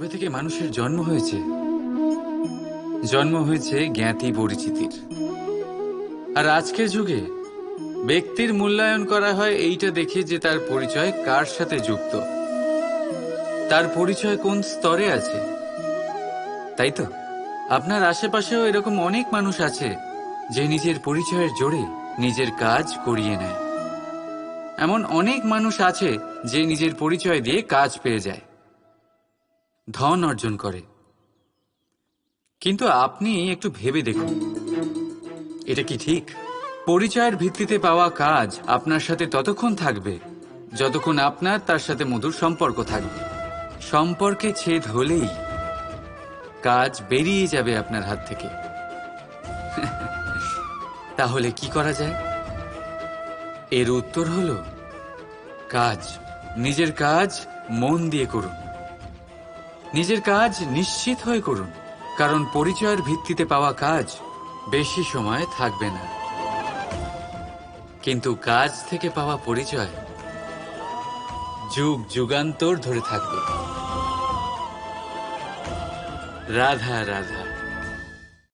মানুষের জন্ম হয়েছে? জন্ম হয়েছে জ্ঞাতি পরিচিতির। আর আজকের যুগে ব্যক্তির মূল্যায়ন করা হয় এইটা দেখে যে তার পরিচয় কার সাথে যুক্ত। তার পরিচয় কোন স্তরে আছে? তাই তো? আপনার আশেপাশেও এরকম অনেক মানুষ আছে যে নিজের পরিচয়ের জোরে নিজের কাজ করিয়ে নেয়। এমন অনেক মানুষ আছে যে নিজের পরিচয় দিয়ে কাজ পেয়ে যায়। ধন অর্জন করে। কিন্তু আপনি একটু ভেবে দেখুন। এটা কি ঠিক? পরিচয়ের ভিত্তিতে পাওয়া কাজ আপনার সাথে ততক্ষণ থাকবে যতক্ষণ আপনার তার সাথে মধুর সম্পর্ক থাকবে। সম্পর্কে ছেদ হলেই কাজ বেরিয়ে যাবে আপনার হাত থেকে। তাহলে কি করা যায়? এর উত্তর হলো, কাজ, নিজের কাজ মন দিয়ে করুন। নিজের কাজ নিশ্চিত হয়ে করুন, কারণ পরিচয়ের ভিত্তিতে পাওয়া কাজ বেশি সময় থাকবে না। কিন্তু কাজ থেকে পাওয়া পরিচয় যুগ যুগান্তর ধরে থাকবে। রাধা রাধা।